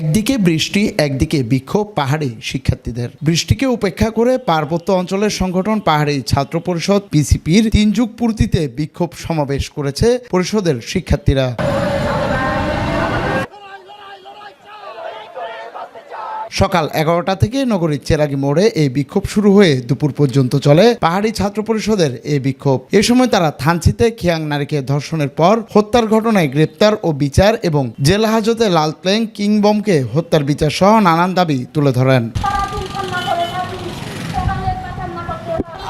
একদিকে বৃষ্টি, একদিকে বিক্ষোভ পাহাড়ি শিক্ষার্থীদের। বৃষ্টিকে উপেক্ষা করে পার্বত্য অঞ্চলের সংগঠন পাহাড়ি ছাত্র পরিষদ, পিসিপির তিন যুগ পূর্তিতে বিক্ষোভ সমাবেশ করেছে পরিষদের শিক্ষার্থীরা। সকাল এগারোটা থেকে নগরীর চেরাগি মোড়ে এই বিক্ষোভ শুরু হয়ে দুপুর পর্যন্ত চলে পাহাড়ি ছাত্র পরিষদের এই বিক্ষোভ। এ সময় তারা থানচিতে খিয়াং নারীকে ধর্ষণের পর হত্যার ঘটনায় গ্রেপ্তার ও বিচার এবং জেলা হাজতে লালপ্লেং কিংবমকে হত্যার বিচার সহ নানান দাবি তুলে ধরেন।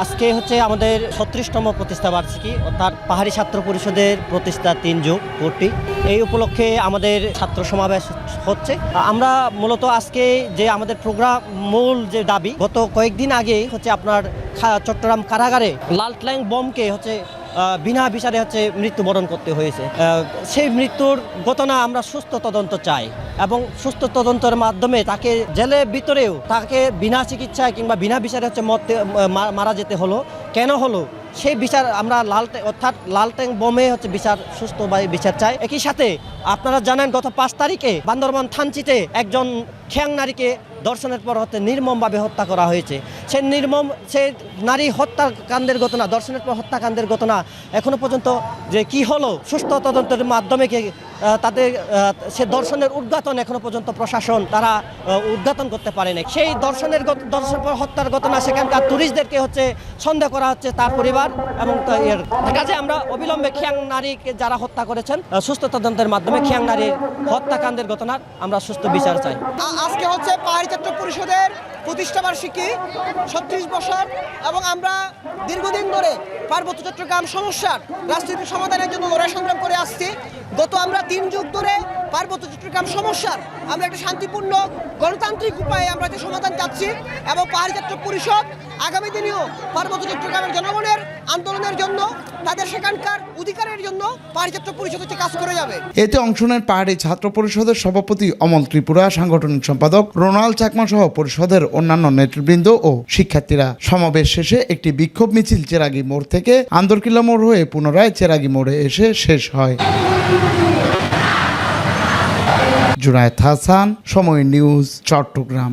আজকে হচ্ছে আমাদের ছত্রিশতম প্রতিষ্ঠা বার্ষিকী, অর্থাৎ পাহাড়ি ছাত্র পরিষদের প্রতিষ্ঠা তিন যুগ ভর্তি এই উপলক্ষে আমাদের ছাত্র সমাবেশ হচ্ছে। আমরা মূলত আজকে যে আমাদের প্রোগ্রাম মূল যে দাবি, গত কয়েকদিন আগে হচ্ছে আপনার চট্টগ্রাম কারাগারে লালট্ল্যাং বমকে হচ্ছে বিনা বিচারে হচ্ছে মৃত্যুবরণ করতে হয়েছে। সেই মৃত্যুর ঘটনা আমরা সুস্থ তদন্ত চাই এবং সুস্থ তদন্তের মাধ্যমে তাকে জেলে ভিতরেও তাকে বিনা চিকিৎসায় কিংবা বিনা বিচারে হচ্ছে মরতে মারা যেতে হলো। কেন হলো? সেই বিচার আমরা লাল অর্থাৎ লালটেং বোমে হচ্ছে বিচার সুস্থভাবে বিচার চাই। একই সাথে আপনারা জানেন, গত পাঁচ তারিখে বান্দরবান থানচিতে একজন খ্যাং নারীকে দর্শনের পর হচ্ছে নির্মমভাবে হত্যা করা হয়েছে। সে নির্মম, সে নারী হত্যাকাণ্ডের ঘটনা, দর্শনের পর হত্যাকাণ্ডের ঘটনা এখনও পর্যন্ত যে কি হলো সুস্থ তদন্তের মাধ্যমে কি তাদের সে দর্শনের উদ্ঘাটন এখনও পর্যন্ত প্রশাসন, তারা উদ্ঘাটন করতে পারেনি সেই দর্শনের দর্শন পর হত্যার ঘটনা, সেখানকার টুরিস্টদেরকে হচ্ছে সন্দেহ করা হচ্ছে তার পরিবার এবং এর। কাজে আমরা অবিলম্বে খিয়াং নারীকে যারা হত্যা করেছেন সুস্থ তদন্তের মাধ্যমে খিয়াং নারীর হত্যাকাণ্ডের ঘটনার আমরা সুস্থ বিচার চাই। আজকে হচ্ছে পাহাড়ি ছাত্র পরিষদের প্রতিষ্ঠা বার্ষিকী ছত্রিশ বছর এবং আমরা দীর্ঘদিন ধরে পার্বত্য চট্টগ্রাম সমস্যার রাজনৈতিক সমাধানের জন্য লড়াই সংগ্রাম করে আসছি। গত আমরা তিন যুগ ধরে পার্বত্য চট্টগ্রাম সমস্যার আমরা একটা শান্তিপূর্ণ গণতান্ত্রিক উপায়ে আমরা যে সমাধান চাচ্ছি এবং পাহাড়ি পরিষদ আগামী দিনেও পার্বত্য চট্টগ্রামের জনগণের আন্দোলনের জন্য তাদের সেখানকার অধিকারের জন্য ছাত্র পরিষদ হচ্ছে কাজ করে যাবে। এতে অংশ নেন পাহাড়ি ছাত্র পরিষদের সভাপতি অমল ত্রিপুরা, সাংগঠনিক সম্পাদক রোনাল চাকমা সহ পরিষদের অন্যান্য নেতৃবৃন্দ ও শিক্ষার্থীরা। সমাবেশ শেষে একটি বিক্ষোভ মিছিল চেরাগি মোড় থেকে আন্দরকিল্লা মোড় হয়ে পুনরায় চেরাগি মোড়ে এসে শেষ হয়। জুনায়েদ হাসান, সময় নিউজ, চট্টগ্রাম।